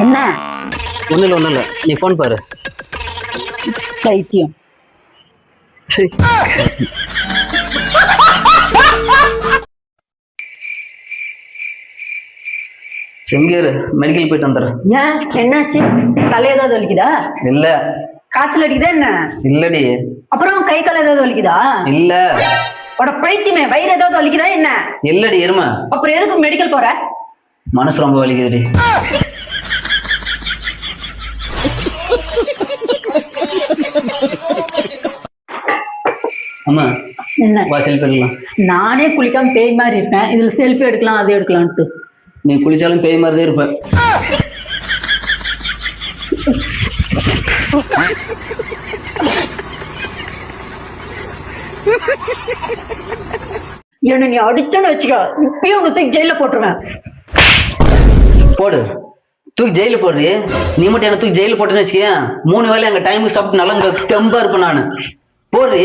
என்ன? ஒண்ணும் இல்ல ஒண்ணும் இல்ல. நீ போன் பாரு. பைத்தியம். சரி. செங்கேரு மெடிக்கல் போயிட்டு வந்துடுறேன். ஏன்? என்னாச்சு? தலை ஏதாவது வலிக்குதா? இல்ல. காய்ச்சல் அடிக்குதா என்ன? இல்லடி. அப்புறம் கை கால் ஏதாவது வலிக்குதா? இல்ல. உட பைத்தியமே வயிறு ஏதாவது வலிக்குதா என்ன? இல்லடி எருமை. அப்புறம் எதுக்கு மெடிக்கல் போற? மனசு ரொம்ப வலிக்குதுடி. ஆமா என்ன? வா செல்ஃபி எடுக்கலாம். நானே குளிக்காம பேய் மாதிரி இருப்பேன். இதுல செல்ஃபி எடுக்கலாம் அது எடுக்கலாம்ட்டு. நீ குளிச்சாலும் பேய் மாதிரி தான் இருப்ப. என்ன நீ அடிச்சோன்னு வச்சுக்கோ. இப்பயும் உனக்கு தூக்கி ஜெயில போட்டுருவேன். போடு. தூக்கி ஜெயில போடுறி. நீ மட்டும் என்ன தூக்கி ஜெயில போட்டேன்னு வச்சுக்கேன் மூணு வேலை எங்க டைமுக்கு சாப்பிட்டு நல்லா இங்க தெம்பா இருப்பேன் நான். போடுறி.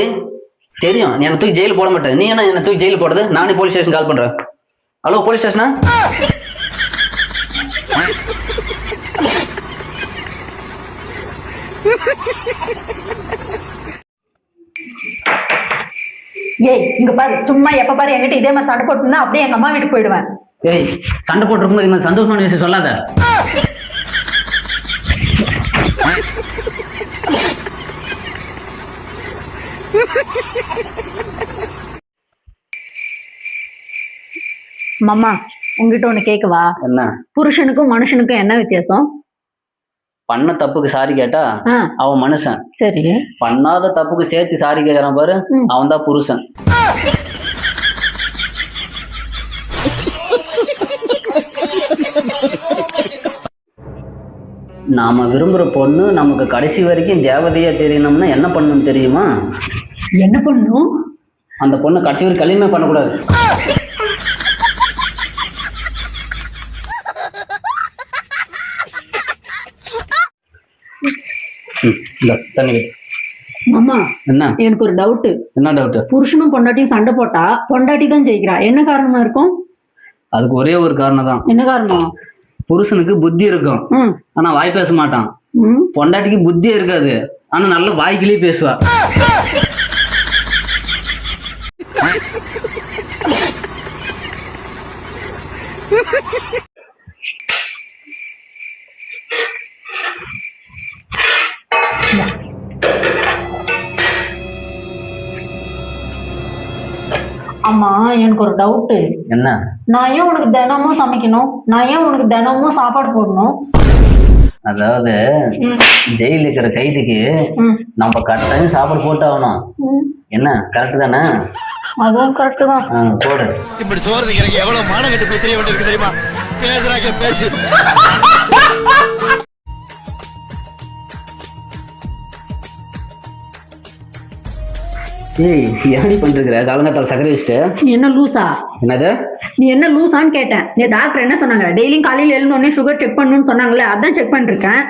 தெரியும். நீ என்ன தூக்கி ஜெயில போட மாட்டேன். நீ என்ன என்ன தூக்கி ஜெயில போடுறது? நானே போலீஸ் ஸ்டேஷன் கால் பண்றேன். ஹலோ போலீஸ் ஸ்டேஷனா ஏய் இங்க பாரு சும்மா எப்ப பாரு என்கிட்ட இதே மாதிரி சண்டை போட்டுனா அப்படியே எங்க அம்மா வீட்டுக்கு போயிடுவேன். ஏய் சண்டை போட்டுருக்கும்போது இந்த சந்தோஷமான விஷயம் சொல்லாத. மாமா உங்ககிட்ட ஒண்ணு கேட்கவா? என்ன? புருஷனுக்கும் மனுஷனுக்கும் என்ன வித்தியாசம்? பண்ண தப்புக்கு சாரி கேட்டா அவன் மனுஷன். சரி. பண்ணாத தப்புக்கு சேர்த்து சாரி கேட்கறான் பாரு. அவன் தான் புருஷன். நாம விரும்புற பொண்ணு நமக்கு கடைசி வரைக்கும் தேவதையா தெரியணும்னா என்ன பண்ணணும் தெரியுமா? என்ன பண்ணும்? அந்த பொண்ணு கடைசி வரைக்கும் கல்யாணமே பண்ணக்கூடாது. தண்ணி. மாமா என்ன? எனக்கு ஒரு டவுட் என்ன டவுட் புருஷனும் பொண்டாட்டியும் சண்டை போட்டா பொண்டாட்டி தான் ஜெயிக்கிறா. என்ன காரணமா இருக்கும்? அதுக்கு ஒரே ஒரு காரணம் தான். என்ன காரணம்? புருஷனுக்கு புத்தி இருக்கும். ஆனா வாய் பேச மாட்டான். பொண்டாட்டிக்கு புத்தியே இருக்காது. ஆனா நல்ல வாய்க்கிலேயே பேசுவா. ஆமா எனக்கு ஒரு டவுட் என்ன? நான் ஏன் உனக்கு தினமும் சமைக்கணும்? நான் ஏன் உனக்கு தினமும் சாப்பாடு போடணும்? அதாவது ஜெயில இருக்கிற கைதிக்கு நம்ம கரெக்டாக சாப்பாடு போட்டு ஆகணும். என்ன? கரெக்ட் தானே? அதுவும் கரெக்ட் தான். போடு. இப்படி சோறு எவ்வளவு மானம் கட்டு போய் தெரிய வேண்டியிருக்கு தெரியுமா? பேசுறாங்க பேச்சு. ஏய் எப்படி பண்ணிருக்கிற காலங்காத்தால சக்கரை வச்சுட்டு. நீ என்ன லூசா? என்னது? நீ என்ன லூசான்னு கேட்டேன். நீ டாக்டர் என்ன சொன்னாங்க? டெய்லியும் காலையில எழுந்த உடனே சுகர் செக் பண்ணணும்னு சொன்னாங்களே அதான் செக் பண்ணிருக்கேன்.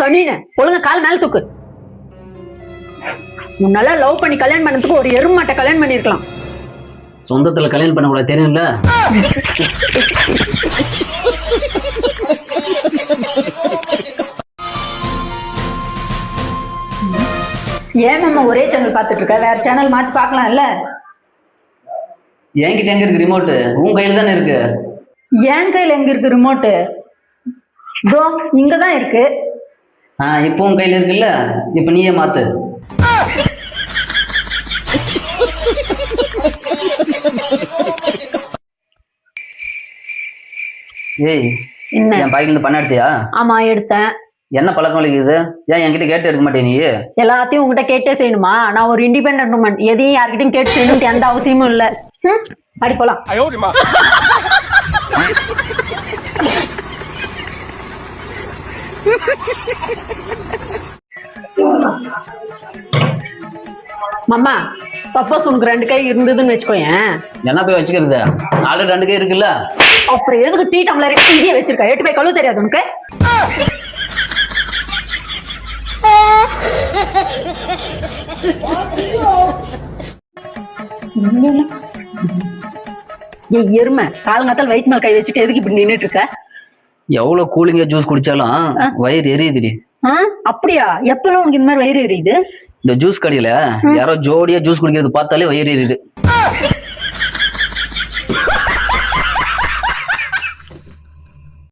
சொன்னீங்க ஒழுங்கா கால் மேல தூக்கு. முன்னால லவ் பண்ணி கல்யாணம் பண்ணதுக்கு ஒரு எருமாட்டை கல்யாணம் பண்ணிருக்கலாம். சொந்தத்துல கல்யாணம் பண்ண கூட தெரியும்ல? ஏன் நம்ம ஒரே சேனல் பார்த்துட்டு இருக்க வேற சேனல் மாத்தி பார்க்கலாம்ல? என்கிட்ட எங்க இருக்கு ரிமோட்டு உன் கையில தானே இருக்கு? என் கையில எங்க இருக்கு ரிமோட்டு இதோ இங்க தான் இருக்கு. ஆ இப்போ உன் கையில இருக்குல்ல? இப்ப நீயே மாத்து. ஏய் என்ன? என் பாக்கெட்ல இருந்து பண்ண எடுத்தியா? ஆமா எடுத்தேன். என்ன பழக்கம் வலிக்குது ஏன் என்கிட்ட கேட்டு எடுக்க மாட்டே நீ? எல்லாத்தையும் உங்ககிட்ட கேட்டே செய்யணுமா? நான் ஒரு இண்டிபெண்டன்ட் உமன் எதையும் யார்கிட்டயும் கேட்டு செய்யணும்னு எந்த அவசியமும் இல்ல. அடி போலாம். மாமா சப்போஸ் உனக்கு ரெண்டு கை இருந்ததுன்னு வச்சுக்கோயேன். என்ன போய் வச்சுக்கிறது? ஆல்ரெடி ரெண்டு கை இருக்குல்ல? அப்புறம் எதுக்கு டீ டம்ளர் இங்கே வச்சிருக்க? எட்டு போய் கழுவு தெரியாது உனக்கு? ஏய் எருமை காலங்காத்தால் வயிற்று மேல் கை வச்சுட்டு எதுக்கு இப்படி நின்னுட்டு இருக்க? எவ்வளவு கூலிங்கா ஜூஸ் குடிச்சாலும் வயிறு எரியுதுடி? அப்படியா? எப்பெல்லாம் உனக்கு இந்த மாதிரி வயிறு எரியுது? இந்த ஜூஸ் கடையில யாரோ ஜோடியா ஜூஸ் குடிக்கிறது பார்த்தாலே வயிறு எரியுது.